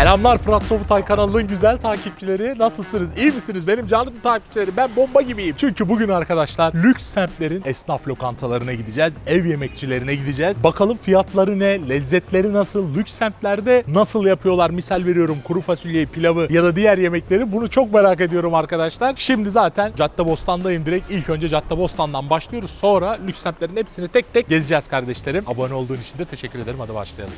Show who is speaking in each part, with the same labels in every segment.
Speaker 1: Selamlar Fırat Sobutay kanalının güzel takipçileri. Nasılsınız? İyi misiniz? Benim canım takipçilerim. Ben bomba gibiyim. Çünkü bugün arkadaşlar lüks semtlerin esnaf lokantalarına gideceğiz. Ev yemekçilerine gideceğiz. Bakalım fiyatları ne? Lezzetleri nasıl? Lüks semtlerde nasıl yapıyorlar? Misal veriyorum kuru fasulyeyi, pilavı ya da diğer yemekleri. Bunu çok merak ediyorum arkadaşlar. Şimdi zaten Caddebostan'dayım direkt. İlk önce Caddebostan'dan başlıyoruz. Sonra lüks semtlerin hepsini tek tek gezeceğiz kardeşlerim. Abone olduğun için de teşekkür ederim. Hadi başlayalım.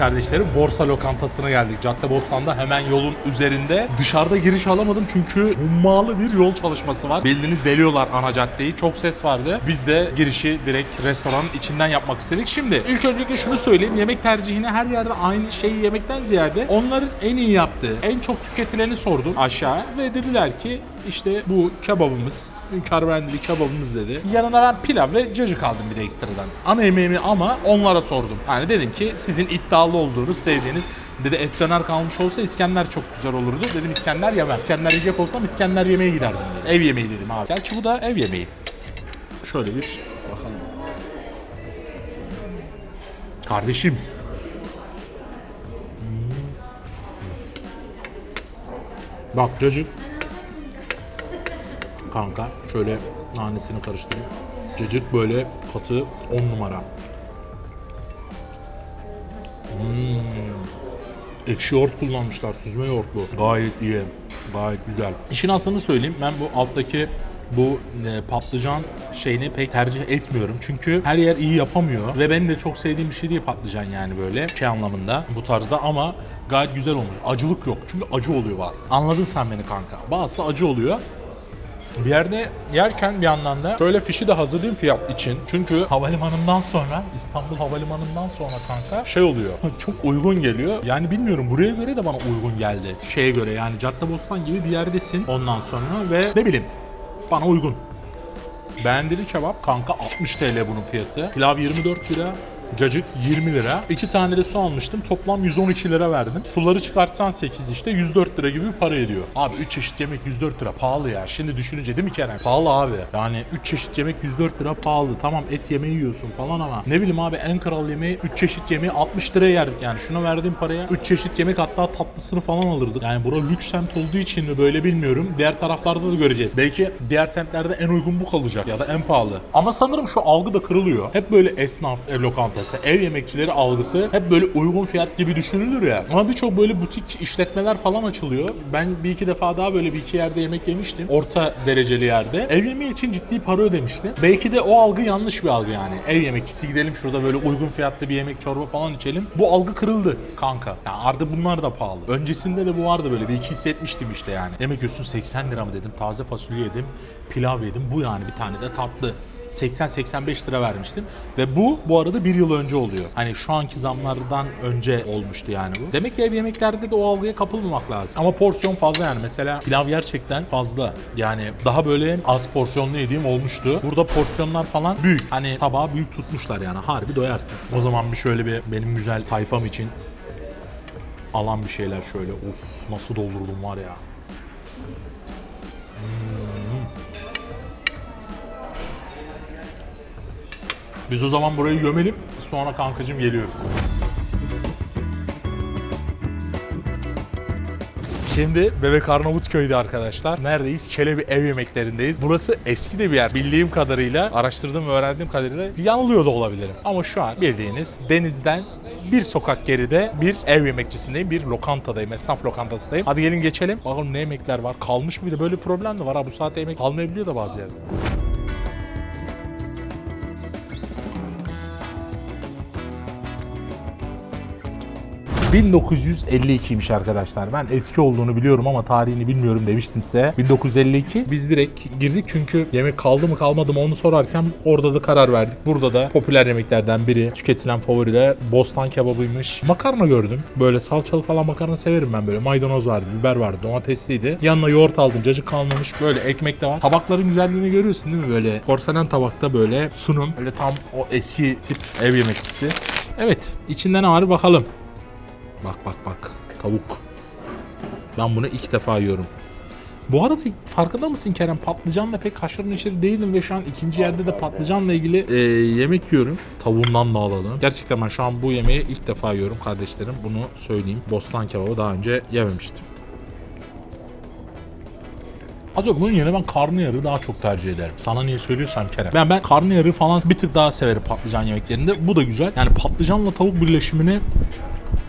Speaker 1: Kardeşlerim borsa lokantasına geldik. Caddebostan'da hemen yolun üzerinde. Dışarıda giriş alamadım çünkü hummalı bir yol çalışması var. Bildiğiniz deliyorlar ana caddeyi. Çok ses vardı. Biz de girişi direkt restoranın içinden yapmak istedik. Şimdi ilk öncelikle şunu söyleyeyim. Yemek tercihini her yerde aynı şeyi yemekten ziyade onların en iyi yaptığı, en çok tüketileni sordum aşağı ve dediler ki işte bu kebabımız, beğendili kebabımız dedi. Yanına ben pilav ve cacık aldım bir de ekstradan. Ana yemeğimi ama onlara sordum. Yani dedim ki sizin iddialı olduğunuz, sevdiğiniz Dedi et döner kalmış olsa İskender çok güzel olurdu. Dedim İskender yemem. İskender yiyecek olsam İskender yemeye giderdim dedi. Ev yemeği dedim abi. Gerçi bu da ev yemeği. Şöyle bir bakalım. Kardeşim. Hmm. Bak cacık. Kanka şöyle nanesini karıştırayım. Cacık böyle katı 10 numara. Hmm. Ekşi yoğurt kullanmışlar, süzme yoğurtlu. Gayet iyi, gayet güzel. İşin aslını söyleyeyim, ben bu alttaki bu e, patlıcan şeyini pek tercih etmiyorum. Çünkü her yer iyi yapamıyor ve benim de çok sevdiğim bir şey değil patlıcan yani böyle şey anlamında bu tarzda ama gayet güzel olmuş. Acılık yok çünkü acı oluyor bazı. Anladın sen beni kanka. Bazısı acı oluyor. Bir yerde yerken bir yandan da şöyle fişi de hazırlayayım fiyat için. Çünkü havalimanından sonra, İstanbul havalimanından sonra kanka şey oluyor. Çok uygun geliyor. Yani bilmiyorum buraya göre de bana uygun geldi. Şeye göre yani Caddebostan gibi bir yerdesin ondan sonra ve ne bileyim bana uygun. Beğendili kebap kanka 60 TL bunun fiyatı. Pilav 24 lira. Cacık 20 lira. İki tane de su almıştım. Toplam 112 lira verdim. Suları çıkartsan 8 işte 104 lira gibi bir para ediyor. Abi 3 çeşit yemek 104 lira pahalı ya. Şimdi düşününce değil mi Kerem? Pahalı abi. Yani 3 çeşit yemek 104 lira pahalı. Tamam et yemeği yiyorsun falan ama ne bileyim abi en kral yemeği 3 çeşit yemeği 60 liraya yerdik yani. Şuna verdiğim paraya 3 çeşit yemek hatta tatlısını falan alırdık. Yani bura lüks semt olduğu için mi böyle bilmiyorum. Diğer taraflarda da göreceğiz. Belki diğer semtlerde en uygun bu kalacak ya da en pahalı. Ama sanırım şu algı da kırılıyor. Hep böyle esnaf ev lokantası, ev yemekçileri algısı hep böyle uygun fiyat gibi düşünülür ya. Ama birçok böyle butik işletmeler falan açılıyor. Ben bir iki defa daha böyle bir iki yerde yemek yemiştim. Orta dereceli yerde. Ev yemeği için ciddi para ödemiştim. Belki de o algı yanlış bir algı yani. Ev yemekçisi gidelim şurada böyle uygun fiyatlı bir yemek çorba falan içelim. Bu algı kırıldı kanka. Ya artık bunlar da pahalı. Öncesinde de bu vardı böyle bir iki hissetmiştim işte yani. Yemek yiyorsun 80 lira mı dedim. Taze fasulye yedim. Pilav yedim. Bu yani bir tane de tatlı. 80-85 lira vermiştim. Ve bu bu arada bir yıl önce oluyor. Hani şu anki zamlardan önce olmuştu yani bu. Demek ki ev yemeklerde de o algıya kapılmamak lazım. Ama porsiyon fazla yani. Mesela pilav gerçekten fazla. Yani daha böyle az porsiyonlu yediğim olmuştu. Burada porsiyonlar falan büyük. Hani tabağı büyük tutmuşlar yani. Harbi doyarsın. O zaman bir şöyle bir benim güzel tayfam için alan bir şeyler şöyle. Uf nasıl doldurdum var ya. Biz o zaman burayı gömelim. Sonra kankacım geliyoruz. Şimdi Bebek Arnavutköy'de arkadaşlar. Neredeyiz? Çelebi ev yemeklerindeyiz. Burası eski de bir yer. Bildiğim kadarıyla, araştırdığım ve öğrendiğim kadarıyla yanılıyor da olabilirim. Ama şu an bildiğiniz denizden bir sokak geride bir ev yemekçisindeyim. Bir lokantadayım. Esnaf lokantasındayım. Hadi gelin geçelim. Bakalım ne yemekler var. Kalmış mıydı? Böyle problem de var ha. Bu saatte yemek kalmayabiliyor da bazı yerde. 1952'ymiş arkadaşlar. Ben eski olduğunu biliyorum ama tarihini bilmiyorum demiştim size. 1952. Biz direkt girdik çünkü yemek kaldı mı kalmadı mı onu sorarken orada da karar verdik. Burada da popüler yemeklerden biri tüketilen favoriler bostan kebabıymış. Makarna gördüm. Böyle salçalı falan makarna severim ben böyle. Maydanoz vardı, biber vardı, domatesliydi. Yanına yoğurt aldım. Cacık kalmamış. Böyle ekmek de var. Tabakların güzelliğini görüyorsun değil mi böyle? Porselen tabakta böyle sunum. Böyle tam o eski tip ev yemekçisi. Evet. içinde ne var bakalım. Bak bak bak. Tavuk. Ben bunu ilk defa yiyorum. Bu arada farkında mısın Kerem? Patlıcanla pek haşır neşir değilim ve şu an ikinci yerde de patlıcanla ilgili e, yemek yiyorum. Tavuğundan da alalım. Gerçekten ben şu an bu yemeği ilk defa yiyorum kardeşlerim. Bunu söyleyeyim. Bostan kebabı daha önce yememiştim. Acaba bunun yerine ben karnıyarığı daha çok tercih ederim. Sana niye söylüyorsam Kerem. Ben ben karnıyarığı falan bir tık daha severim patlıcan yemeklerinde. Bu da güzel. Yani patlıcanla tavuk birleşimini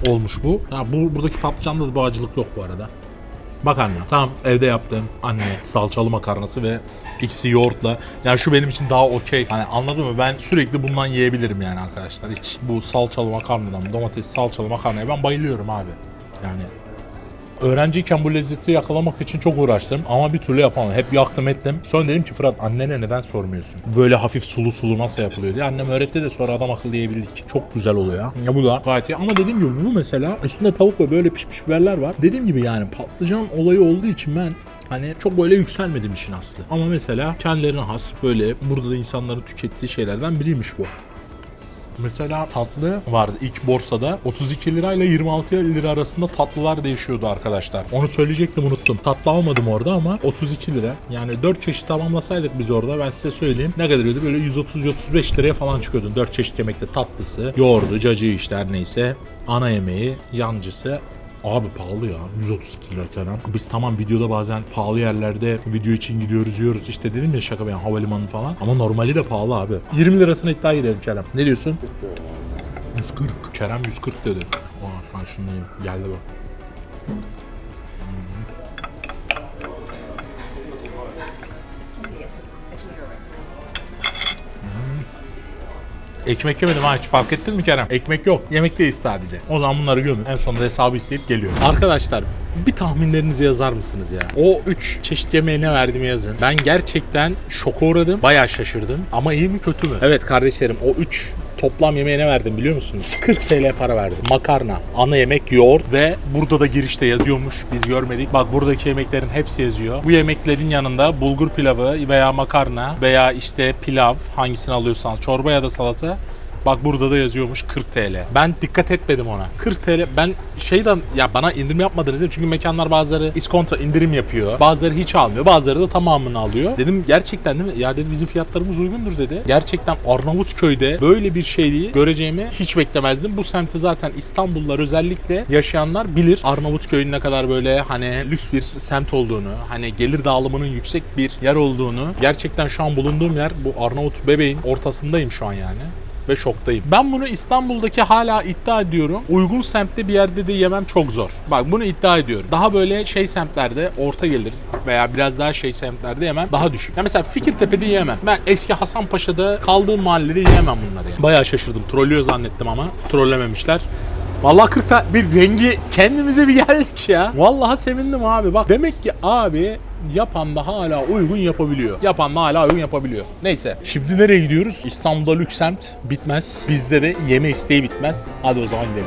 Speaker 1: olmuş bu. Ya bu buradaki patlıcanda da bağcılık yok bu arada. Makarna. Tamam evde yaptığım anne salçalı makarnası ve ikisi yoğurtla. Yani şu benim için daha okey. Hani anladın mı? Ben sürekli bundan yiyebilirim yani arkadaşlar. Hiç bu salçalı makarnadan, domates salçalı makarnaya ben bayılıyorum abi. Yani Öğrenciyken bu lezzeti yakalamak için çok uğraştım ama bir türlü yapamadım. Hep yaktım ettim. Sonra dedim ki Fırat annene neden sormuyorsun? Böyle hafif sulu sulu nasıl yapılıyor diye. Annem öğretti de sonra adam akıllı yiyebildik. Çok güzel oluyor. Ya bu da gayet iyi. Ama dediğim gibi bu mesela üstünde tavuk ve böyle pişmiş biberler var. Dediğim gibi yani patlıcan olayı olduğu için ben Hani çok böyle yükselmedim işin aslı. Ama mesela kendilerine has böyle burada da insanların tükettiği şeylerden biriymiş bu. Mesela tatlı vardı ilk borsada 32 lirayla 26 lira arasında tatlılar değişiyordu arkadaşlar. Onu söyleyecektim unuttum. Tatlı almadım orada ama 32 lira. Yani 4 çeşit tamamlasaydık biz orada ben size söyleyeyim. Ne kadar ediyordu? Böyle 130-135 liraya falan çıkıyordu. 4 çeşit yemekte tatlısı, yoğurdu, cacığı işte her neyse. Ana yemeği, yancısı. Abi pahalı ya. 132 lira falan. Biz tamam videoda bazen pahalı yerlerde video için gidiyoruz yiyoruz. İşte dedim ya şaka ben havalimanı falan. Ama normali de pahalı abi. 20 lirasına iddia girelim Kerem. Ne diyorsun? 140. Kerem 140 dedi. Aa, şu an şundayım. Geldi bak. Ekmek yemedim ha hiç fark ettin mi Kerem? Ekmek yok. Yemekteyiz sadece. O zaman bunları gömün. En sonunda hesabı isteyip geliyor. Arkadaşlar bir tahminlerinizi yazar mısınız ya? O 3 çeşit yemeğe ne verdiğimi yazın. Ben gerçekten şoka uğradım. Bayağı şaşırdım. Ama iyi mi kötü mü? Evet kardeşlerim o 3 toplam yemeğe ne verdim biliyor musunuz? 40 TL para verdim. Makarna, ana yemek, yoğurt ve burada da girişte yazıyormuş. Biz görmedik. Bak buradaki yemeklerin hepsi yazıyor. Bu yemeklerin yanında bulgur pilavı veya makarna veya işte pilav hangisini alıyorsanız çorba ya da salata Bak burada da yazıyormuş 40 TL. Ben dikkat etmedim ona. 40 TL ben şeyden ya bana indirim yapmadınız değil mi? Çünkü mekanlar bazıları iskonto indirim yapıyor. Bazıları hiç almıyor. Bazıları da tamamını alıyor. Dedim gerçekten değil mi? Ya dedi bizim fiyatlarımız uygundur dedi. Gerçekten Arnavutköy'de böyle bir şeyi göreceğimi hiç beklemezdim. Bu semti zaten İstanbullular özellikle yaşayanlar bilir. Arnavutköy'ün ne kadar böyle hani lüks bir semt olduğunu, hani gelir dağılımının yüksek bir yer olduğunu. Gerçekten şu an bulunduğum yer bu Arnavut bebeğin ortasındayım şu an yani ve şoktayım. Ben bunu İstanbul'daki hala iddia ediyorum. Uygun semtte bir yerde de yemem çok zor. Bak bunu iddia ediyorum. Daha böyle şey semtlerde orta gelir veya biraz daha şey semtlerde yemem daha düşük. Ya mesela Fikirtepe'de yemem. Ben eski Hasanpaşa'da kaldığım mahallede yiyemem bunları. Yani. Bayağı şaşırdım. Trollüyor zannettim ama trollememişler. Vallahi 40 ta- bir rengi kendimize bir geldik ya. Vallahi sevindim abi. Bak demek ki abi yapan da hala uygun yapabiliyor. Yapan da hala uygun yapabiliyor. Neyse. Şimdi nereye gidiyoruz? İstanbul'da lüks semt bitmez. Bizde de yeme isteği bitmez. Hadi o zaman gidelim.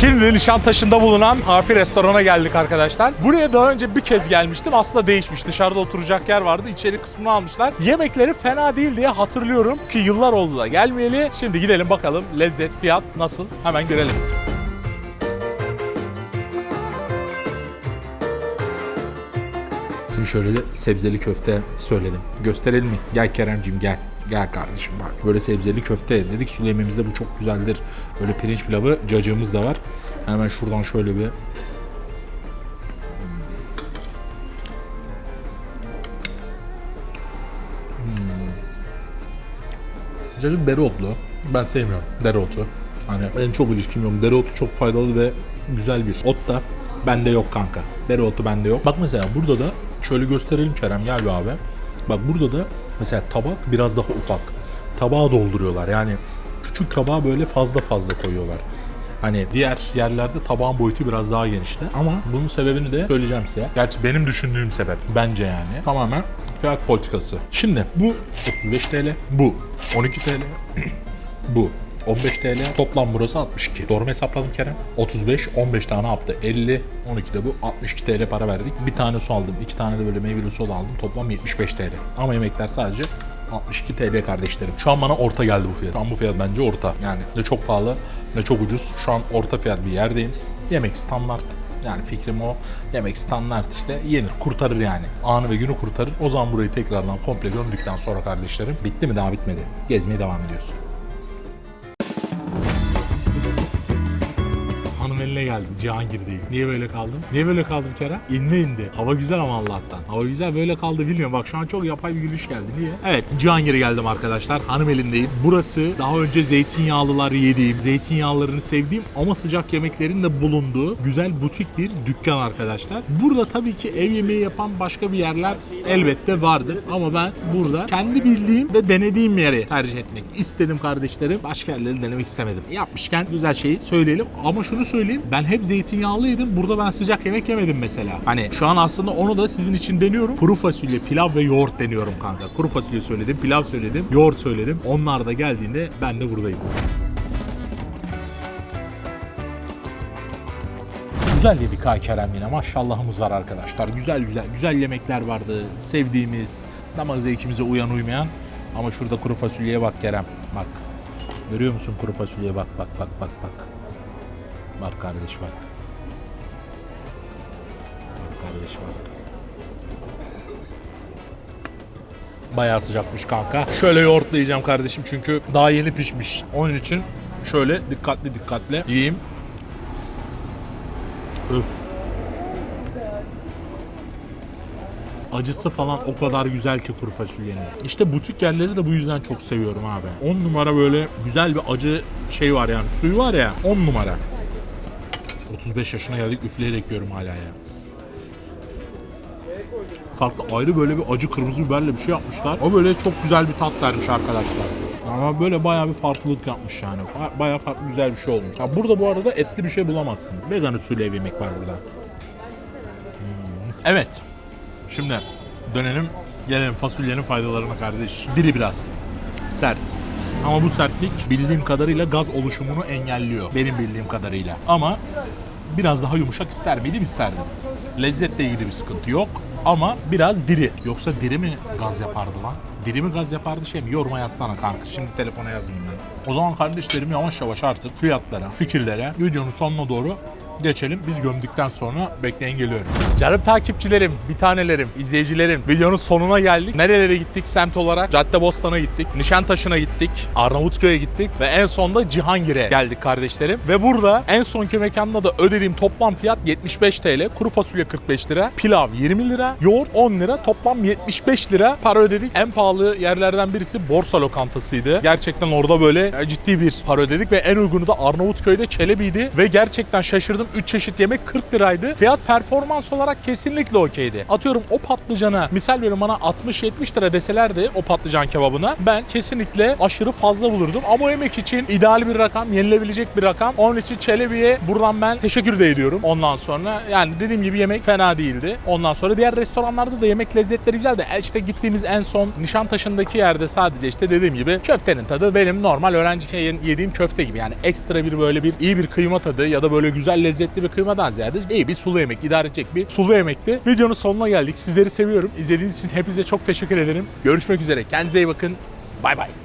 Speaker 1: Şimdi Nişantaşı'nda bulunan Harfi Restoran'a geldik arkadaşlar. Buraya daha önce bir kez gelmiştim. Aslında değişmiş. Dışarıda oturacak yer vardı. İçeri kısmını almışlar. Yemekleri fena değil diye hatırlıyorum ki yıllar oldu da gelmeyeli. Şimdi gidelim bakalım lezzet, fiyat nasıl? Hemen görelim. Şimdi şöyle de sebzeli köfte söyledim. Gösterelim mi? Gel Keremcim gel. Gel kardeşim bak. Böyle sebzeli köfte dedik. Sulu bu çok güzeldir. Böyle pirinç pilavı, cacığımız da var. Hemen şuradan şöyle bir Hmm. Cacık dereotlu. Ben sevmiyorum dereotu. Hani benim çok ilişkim yok. Dereotu çok faydalı ve güzel bir ot da bende yok kanka. Dereotu bende yok. Bak mesela burada da şöyle gösterelim Kerem gel be abi. Bak burada da mesela tabak biraz daha ufak. Tabağa dolduruyorlar yani küçük tabağa böyle fazla fazla koyuyorlar. Hani diğer yerlerde tabağın boyutu biraz daha genişte. Ama bunun sebebini de söyleyeceğim size. Gerçi benim düşündüğüm sebep. Bence yani. Tamamen fiyat politikası. Şimdi bu 35 TL. Bu 12 TL. bu 15 TL. Toplam burası 62. Doğru mu hesapladım Kerem? 35, 15 tane yaptı. 50, 12 de bu. 62 TL para verdik. Bir tane su aldım. iki tane de böyle meyveli soda aldım. Toplam 75 TL. Ama yemekler sadece 62 TL kardeşlerim. Şu an bana orta geldi bu fiyat. Şu an bu fiyat bence orta. Yani ne çok pahalı ne çok ucuz. Şu an orta fiyat bir yerdeyim. Yemek standart. Yani fikrim o. Yemek standart işte yenir, kurtarır yani. Anı ve günü kurtarır. O zaman burayı tekrardan komple döndükten sonra kardeşlerim bitti mi daha bitmedi. Gezmeye devam ediyorsun. Hanım eline geldim. Cihangir'deyim. Niye böyle kaldım? Niye böyle kaldım Kerem? İnme indi. Hava güzel ama Allah'tan. Hava güzel böyle kaldı bilmiyorum. Bak şu an çok yapay bir gülüş geldi. Niye? Evet Cihangir'e geldim arkadaşlar. Hanım elindeyim. Burası daha önce zeytinyağlılar yediğim, zeytinyağlarını sevdiğim ama sıcak yemeklerin de bulunduğu güzel butik bir dükkan arkadaşlar. Burada tabii ki ev yemeği yapan başka bir yerler elbette vardır. Ama ben burada kendi bildiğim ve denediğim yeri tercih etmek istedim kardeşlerim. Başka yerleri denemek istemedim. Yapmışken güzel şeyi söyleyelim. Ama şunu söyleyeyim. Ben hep zeytinyağlı yedim. Burada ben sıcak yemek yemedim mesela. Hani şu an aslında onu da sizin için deniyorum. Kuru fasulye, pilav ve yoğurt deniyorum kanka. Kuru fasulye söyledim, pilav söyledim, yoğurt söyledim. Onlar da geldiğinde ben de buradayım. Güzel yedik ha Kerem yine. Maşallahımız var arkadaşlar. Güzel güzel güzel yemekler vardı. Sevdiğimiz, damak zevkimize uyan uymayan. Ama şurada kuru fasulyeye bak Kerem. Bak. Görüyor musun kuru fasulyeye bak bak bak bak bak. Bak kardeş bak. Bak kardeş bak. Bayağı sıcakmış kanka. Şöyle yoğurtla yiyeceğim kardeşim çünkü daha yeni pişmiş. Onun için şöyle dikkatli dikkatli yiyeyim. Öf. Acısı falan o kadar güzel ki kuru fasulyenin. İşte butik yerleri de bu yüzden çok seviyorum abi. 10 numara böyle güzel bir acı şey var yani. Suyu var ya 10 numara. 35 yaşına geldik üfleyerek yiyorum hala ya. Farklı ayrı böyle bir acı kırmızı biberle bir şey yapmışlar. O böyle çok güzel bir tat vermiş arkadaşlar. Ama böyle bayağı bir farklılık yapmış yani. Bayağı farklı güzel bir şey olmuş. Ha, burada bu arada etli bir şey bulamazsınız. Vegan usulü ev yemek var burada. Hmm. Evet. Şimdi dönelim gelelim fasulyenin faydalarına kardeş. Diri biraz. Sert. Ama bu sertlik bildiğim kadarıyla gaz oluşumunu engelliyor. Benim bildiğim kadarıyla. Ama biraz daha yumuşak ister miydim? İsterdim. Lezzetle ilgili bir sıkıntı yok. Ama biraz diri. Yoksa diri mi gaz yapardı lan? Diri mi gaz yapardı şey mi? Yoruma yazsana kanka. Şimdi telefona yazmayayım ben. O zaman kardeşlerim yavaş yavaş artık fiyatlara, fikirlere, videonun sonuna doğru geçelim. Biz gömdükten sonra bekleyin geliyorum. Canım takipçilerim, bir tanelerim, izleyicilerim. Videonun sonuna geldik. Nerelere gittik semt olarak? Caddebostan'a gittik. Nişantaşı'na gittik. Arnavutköy'e gittik. Ve en sonda Cihangir'e geldik kardeşlerim. Ve burada en sonki mekanda da ödediğim toplam fiyat 75 TL. Kuru fasulye 45 lira. Pilav 20 lira. Yoğurt 10 lira. Toplam 75 lira para ödedik. En pahalı yerlerden birisi Borsa lokantasıydı. Gerçekten orada böyle ciddi bir para ödedik. Ve en uygunu da Arnavutköy'de Çelebi'ydi. Ve gerçekten şaşırdım. 3 çeşit yemek 40 liraydı. Fiyat performans olarak kesinlikle okeydi. Atıyorum o patlıcana misal veriyorum bana 60-70 lira deselerdi o patlıcan kebabına ben kesinlikle aşırı fazla bulurdum. Ama o yemek için ideal bir rakam, yenilebilecek bir rakam. Onun için Çelebi'ye buradan ben teşekkür de ediyorum. Ondan sonra yani dediğim gibi yemek fena değildi. Ondan sonra diğer restoranlarda da yemek lezzetleri güzeldi. E İşte gittiğimiz en son Nişantaşı'ndaki yerde sadece işte dediğim gibi köftenin tadı benim normal öğrenciyken yediğim köfte gibi. Yani ekstra bir böyle bir iyi bir kıyma tadı ya da böyle güzel lezzetli bir kıymadan ziyade iyi bir sulu yemek, idare edecek bir sulu yemekti. Videonun sonuna geldik. Sizleri seviyorum. İzlediğiniz için hepinize çok teşekkür ederim. Görüşmek üzere. Kendinize iyi bakın. Bay bay.